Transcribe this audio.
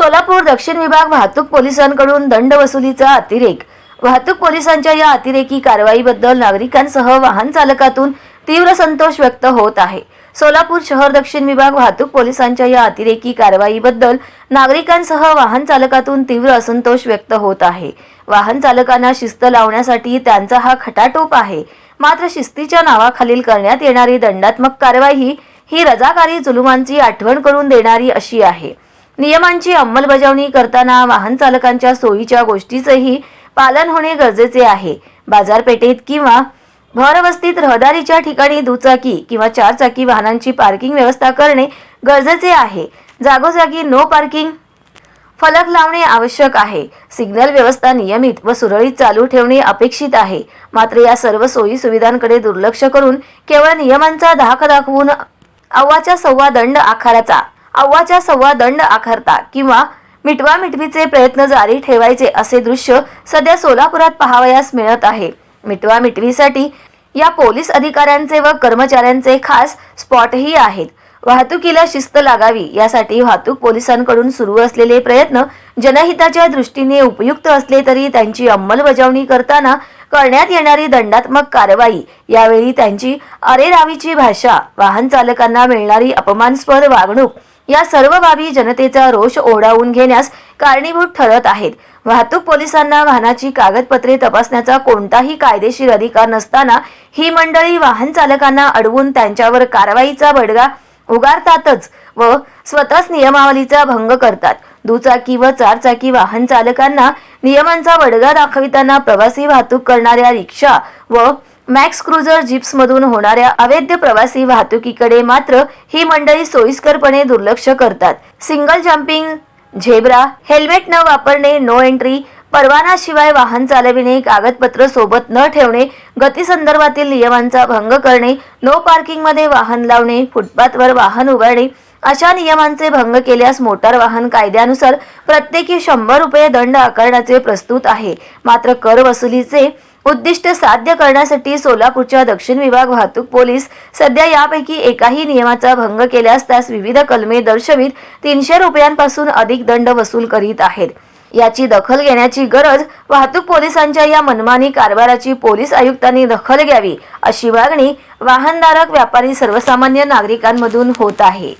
सोलापूर दक्षिण विभाग वाहतूक पोलिसांकडून दंड वसुलीचा अतिरेक. वाहतूक पोलिसांच्या या अतिरेकी कारवाईबद्दल नागरिकांसह वाहन चालकातून तीव्र संतोष व्यक्त होत आहे. सोलापूर शहर दक्षिण विभाग वाहतूक पोलिसांच्या या अतिरेकी कारवाईबद्दल नागरिकांसह वाहन चालकातून तीव्र असंतोष व्यक्त होत आहे. वाहन चालकांना शिस्त लावण्यासाठी त्यांचा हा खटाटोप आहे. मात्र शिस्तीच्या नावाखालील करण्यात येणारी दंडात्मक कारवाई ही ही रजाकारी जुलुमांची आठवण करून देणारी अशी आहे. नियमांची अंमलबजावणी करताना वाहन चालकांच्या सोयीच्या गोष्टीचंही पालन होणे गरजेचे आहे. बाजारपेठेत किंवा भरवस्तीत रहदारीच्या ठिकाणी दुचाकी किंवा चारचाकी वाहनांची पार्किंग व्यवस्था करणे गरजेचे आहे. जागोजागी नो पार्किंग फलक लावणे आवश्यक आहे. सिग्नल व्यवस्था नियमित व सुरळीत चालू ठेवणे अपेक्षित आहे. मात्र या सर्व सोयी सुविधांकडे दुर्लक्ष करून केवळ नियमांचा धाक दाखवून अव्वाच्या सव्वा दंड आकाराचा अव्वाच्या सव्वा दंड आकारता किंवा मिटवा मिटवीचे प्रयत्न जारी ठेवायचे असे दृश्य सध्या सोलापुरात पाहावयास मिळत आहे. मिटवा मिटवीसाठी या पोलीस अधिकाऱ्यांचे व कर्मचाऱ्यांचे खास स्पॉटही आहेत. वाहतुकीला शिस्त लागावी यासाठी वाहतूक पोलिसांकडून सुरू असलेले प्रयत्न जनहिताच्या दृष्टीने उपयुक्त असले तरी त्यांची अंमलबजावणी करताना करण्यात येणारी दंडात्मक कारवाई यावेळी त्यांची अरेरावीची भाषा वाहन चालकांना मिळणारी अपमानस्पद वागणूक या सर्व बाबी जनतेचा रोष ओढावून घेण्यास कारणीभूत ठरत आहेत. वाहतूक पोलिसांना वाहनाची कागदपत्रे तपासण्याचा कोणताही कायदेशीर अधिकार नसताना ही मंडळी वाहन चालकांना अडवून त्यांच्यावर कारवाईचा बडगा उगारतातच व स्वतःच नियमावलीचा भंग करतात. दुचाकी व चारचाकी वाहन चालकांना नियमांचा बडगा दाखविताना प्रवासी वाहतूक करणाऱ्या रिक्षा व मॅक्स क्रुझर जिप्समधून होणाऱ्या अवैध प्रवासी वाहतुकीकडे मात्र ही मंडळी सोयीस्करपणे दुर्लक्ष करतात. सिंगल जम्पिंग झेब्रा हेल्मेट न वापरणे नो एंट्री परवानाशिवाय वाहन चालविणे कागदपत्र सोबत न ठेवणे गती संदर्भातील नियमांचा भंग करणे नो पार्किंगमध्ये वाहन लावणे फुटपाथवर वाहन उभारणे अशा नियमांचे भंग केल्यास मोटार वाहन कायद्यानुसार प्रत्येकी शंभर रुपये दंड आकारण्याचे प्रस्तुत आहे. मात्र कर वसुलीचे उद्दिष्ट साध्य करण्यासाठी सोलापूरच्या दक्षिण विभाग वाहतूक पोलीस सध्या यापैकी एकाही नियमाचा भंग केल्यास त्यास विविध कलमे दर्शवित तीनशे रुपयांपासून अधिक दंड वसूल करीत आहेत. याची दखल घेण्याची गरज वाहतूक पोलिसांच्या या मनमानी कारभाराची पोलीस आयुक्तांनी दखल घ्यावी अशी मागणी वाहनधारक व्यापारी सर्वसामान्य नागरिकांमधून होत आहे.